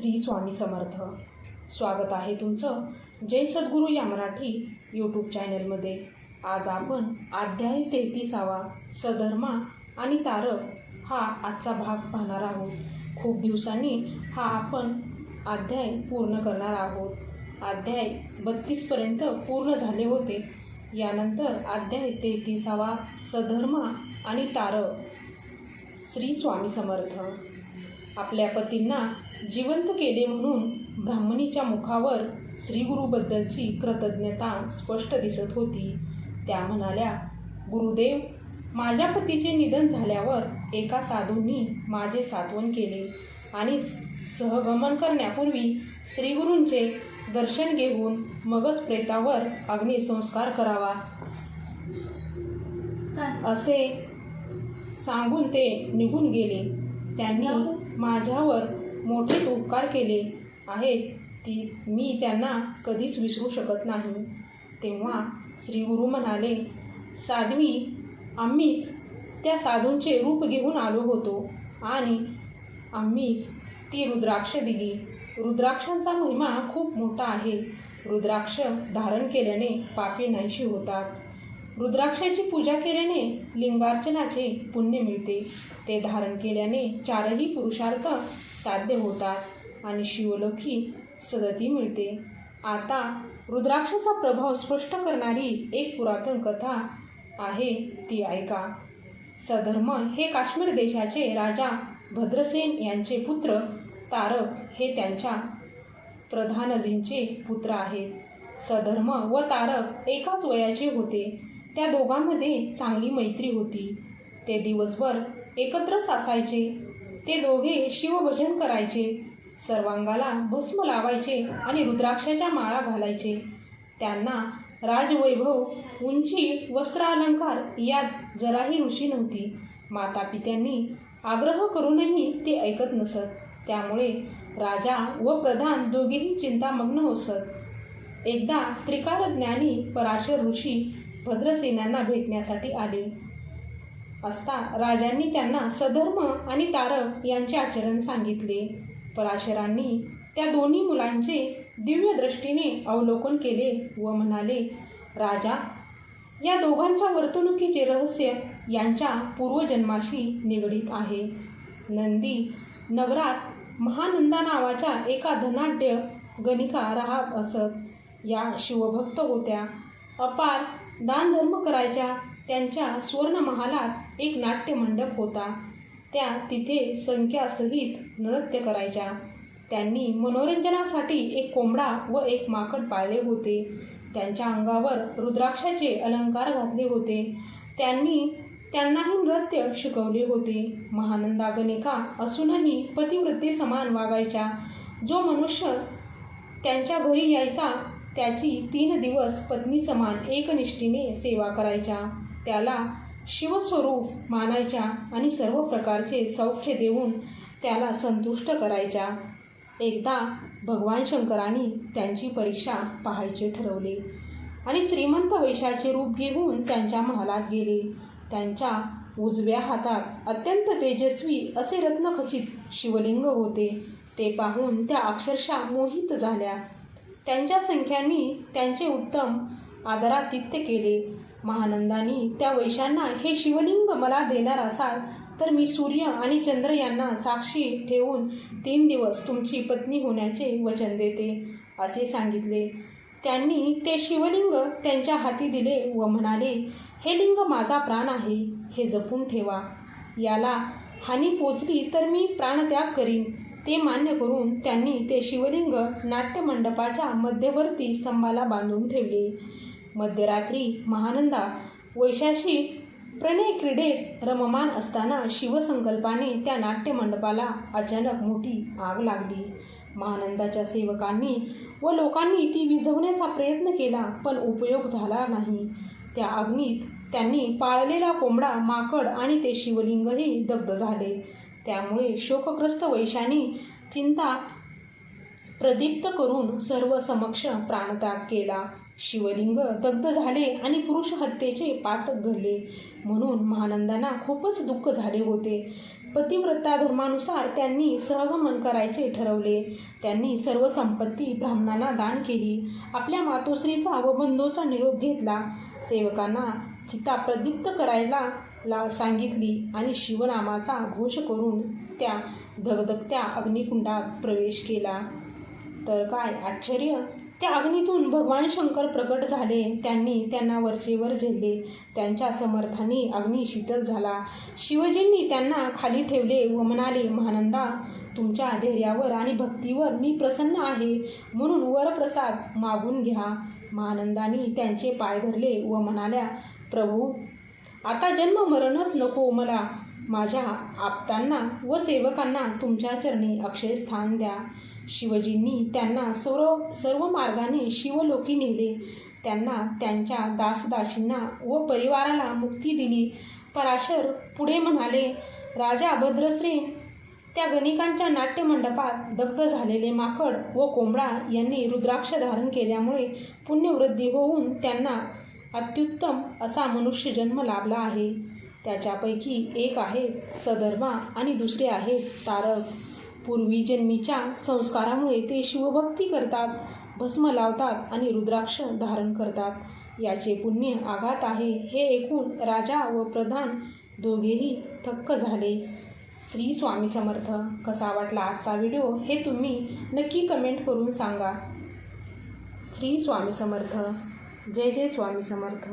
श्री स्वामी समर्थ. स्वागत आहे तुमचं जय सद्गुरू या मराठी यूट्यूब चॅनलमध्ये आज आपण अध्याय तेहतीसावा सधर्मा आणि तारक हा आजचा भाग पाहणार आहोत. खूप दिवसांनी हा आपण अध्याय पूर्ण करणार आहोत. अध्याय बत्तीसपर्यंत पूर्ण झाले होते. यानंतर अध्याय तेहतीसावा सधर्मा आणि तारक. श्री स्वामी समर्थ. आपल्या पतींना जिवंत केले म्हणून ब्राह्मणीच्या मुखावर श्रीगुरूबद्दलची कृतज्ञता स्पष्ट दिसत होती. त्या म्हणाल्या गुरुदेव माझ्या पतीचे निधन झाल्यावर एका साधूंनी माझे सात्वन केले आणि सहगमन करण्यापूर्वी श्रीगुरूंचे दर्शन घेऊन मगच प्रेतावर अग्निसंस्कार करावा. असे सांगून ते निघून गेले. त्यांनी माझ्यावर मोठे उपकार केले आहेत ती मी त्यांना कधीच विसरू शकत नाही. तेव्हा श्री गुरु म्हणाले साध्वी आम्हीच त्या साधूंचे रूप घेऊन आलो होतो आणि आम्हीच ती रुद्राक्ष दिली. रुद्राक्षांचा महिमा खूप मोठा आहे. रुद्राक्ष धारण केल्याने पापे नाहीशी होतात. रुद्राक्षाची पूजा केल्याने लिंगार्चनाचे पुण्य मिळते. ते धारण केल्याने चारही पुरुषार्थ साध्य होतात आणि शिवलोकी सदती मिळते. आता रुद्राक्षाचा प्रभाव स्पष्ट करणारी एक पुरातन कथा आहे ती ऐका. सधर्म हे काश्मीर देशाचे राजा भद्रसेन यांचे पुत्र तारक हे त्यांच्या प्रधानजींचे पुत्र आहेत. सधर्म व तारक एकाच वयाचे होते. त्या दोघांमध्ये चांगली मैत्री होती. ते दिवसभर एकत्रच असायचे ते दोघे शिवभजन करायचे. सर्वांगाला भस्म लावायचे आणि रुद्राक्षाच्या माळा घालायचे. त्यांना राजवैभव उंची वस्त्र अलंकार यात जराही रुची नव्हती. माता पित्यांनी आग्रह करूनही ते ऐकत नसत. त्यामुळे राजा व प्रधान दोघेही चिंतामग्न होसत एकदा त्रिकालज्ञानी पराशर ऋषी भद्रसेनांना भेटण्यासाठी आले. असता राजांनी त्यांना सधर्म आणि तारक यांचे आचरण सांगितले. पराशरांनी त्या दोन्ही मुलांचे दिव्यदृष्टीने अवलोकन केले व म्हणाले राजा या दोघांच्या वर्तणुकीचे रहस्य यांच्या पूर्वजन्माशी निगडीत आहे. नंदी नगरात महानंदा नावाच्या एका धनाढ्य गणिका राहत असत. या शिवभक्त होत्या. अपार दानधर्म करायच्या त्यांच्या सुवर्णमहालात एक नाट्यमंडप होता. त्या तिथे संख्यासहित नृत्य करायच्या. त्यांनी मनोरंजनासाठी एक कोंबडा व एक माकड पाळले होते. त्यांच्या अंगावर रुद्राक्षाचे अलंकार घातले होते. त्यांनी त्यांनाही नृत्य शिकवले होते. महानंदागणिका असूनही पतिवृत्ती समान वागायच्या. जो मनुष्य त्यांच्या घरी यायचा त्याची तीन दिवस पत्नी समान एकनिष्ठीने सेवा करायच्या. त्याला शिवस्वरूप मानायच्या आणि सर्व प्रकारचे सौख्य देऊन त्याला संतुष्ट करायच्या. एकदा भगवान शंकरांनी त्यांची परीक्षा पाहायचे ठरवले आणि श्रीमंत वैशाचे रूप घेऊन त्यांच्या महालात गेले. त्यांच्या उजव्या हातात अत्यंत तेजस्वी असे रत्नखचित शिवलिंग होते. ते पाहून त्या अक्षरशः मोहित झाल्या. त्यांच्या संख्यांनी त्यांचे उत्तम आदरातिथ्य केले. महानंदानी त्या वैशांना हे शिवलिंग मला देणार असाल तर मी सूर्य आणि चंद्र यांना साक्षी ठेवून तीन दिवस तुमची पत्नी होण्याचे वचन देते असे सांगितले. त्यांनी ते शिवलिंग त्यांच्या हाती दिले व म्हणाले हे लिंग माझा प्राण आहे हे जपून ठेवा. याला हानी पोचली तर मी प्राणत्याग करीन. ते मान्य करून त्यांनी ते शिवलिंग नाट्यमंडपाच्या मध्यवर्ती स्तंभाला बांधून ठेवले. मध्यरात्री महानंदा वैशाशी प्रणय क्रीडेत रममान असताना शिवसंकल्पाने त्या नाट्यमंडपाला अचानक मोठी आग लागली. महानंदाच्या सेवकांनी व लोकांनी ती विझवण्याचा प्रयत्न केला पण उपयोग झाला नाही. त्या अग्नीत त्यांनी पाळलेला कोंबडा माकड आणि ते शिवलिंगही दग्ध झाले. त्यामुळे शोकग्रस्त वैशाने चिंता प्रदीप्त करून सर्व समक्ष प्राणत्याग केला. शिवलिंग दग्ध झाले आणि पुरुष हत्येचे पातक घडले म्हणून महानंदांना खूपच दुःख झाले होते. पतिव्रता धर्मानुसार त्यांनी सहगमन करायचे ठरवले. त्यांनी सर्व संपत्ती ब्राह्मणांना दान केली. आपल्या मातोश्रीचा व बंधूचा निरोप घेतला. सेवकांना चिता प्रदीप्त करायला ला सांगितली आणि शिवनामाचा घोष करून त्या धगधगत्या अग्निकुंडात प्रवेश केला. तर काय आश्चर्य? त्या अग्नीतून भगवान शंकर प्रकट झाले. त्यांनी त्यांना वरचेवर झेलले. त्यांच्या समर्थाने अग्नी शीतल झाला. शिवजींनी त्यांना खाली ठेवले व म्हणाले महानंदा तुमच्या धैर्यावर आणि भक्तीवर मी प्रसन्न आहे. म्हणून वरप्रसाद मागून घ्या. महानंदानी त्यांचे पाय धरले व म्हणाल्या प्रभू आता जन्म मरणच नको मला. माझ्या आप्तांना व सेवकांना तुमच्या चरणी अक्षय स्थान द्या. शिवजींनी त्यांना सर्व सर्व मार्गाने शिवलोकी नेले. त्यांना त्यांच्या दासदासींना व परिवाराला मुक्ती दिली. पराशर पुढे म्हणाले राजा भद्रश्री त्या गणिकांच्या नाट्यमंडपात दग्ध झालेले माकड व कोंबडा यांनी रुद्राक्ष धारण केल्यामुळे पुण्यवृद्धी होऊन त्यांना अत्युत्तम असा मनुष्य जन्म लाभला आहे. त्याच्यापैकी एक आहे सधर्मा आणि दुसरे आहेत तारक. पूर्वी जन्मीच्या संस्कारामुळे ते शिवभक्ती करतात भस्म लावतात आणि रुद्राक्ष धारण करतात. याचे पुण्य आघात आहे हे ऐकून राजा व प्रधान दोघेही थक्क झाले. श्री स्वामी समर्थ कसा वाटला आजचा व्हिडिओ हे तुम्ही नक्की कमेंट करून सांगा. श्री स्वामी समर्थ. जय जय स्वामी समर्थ.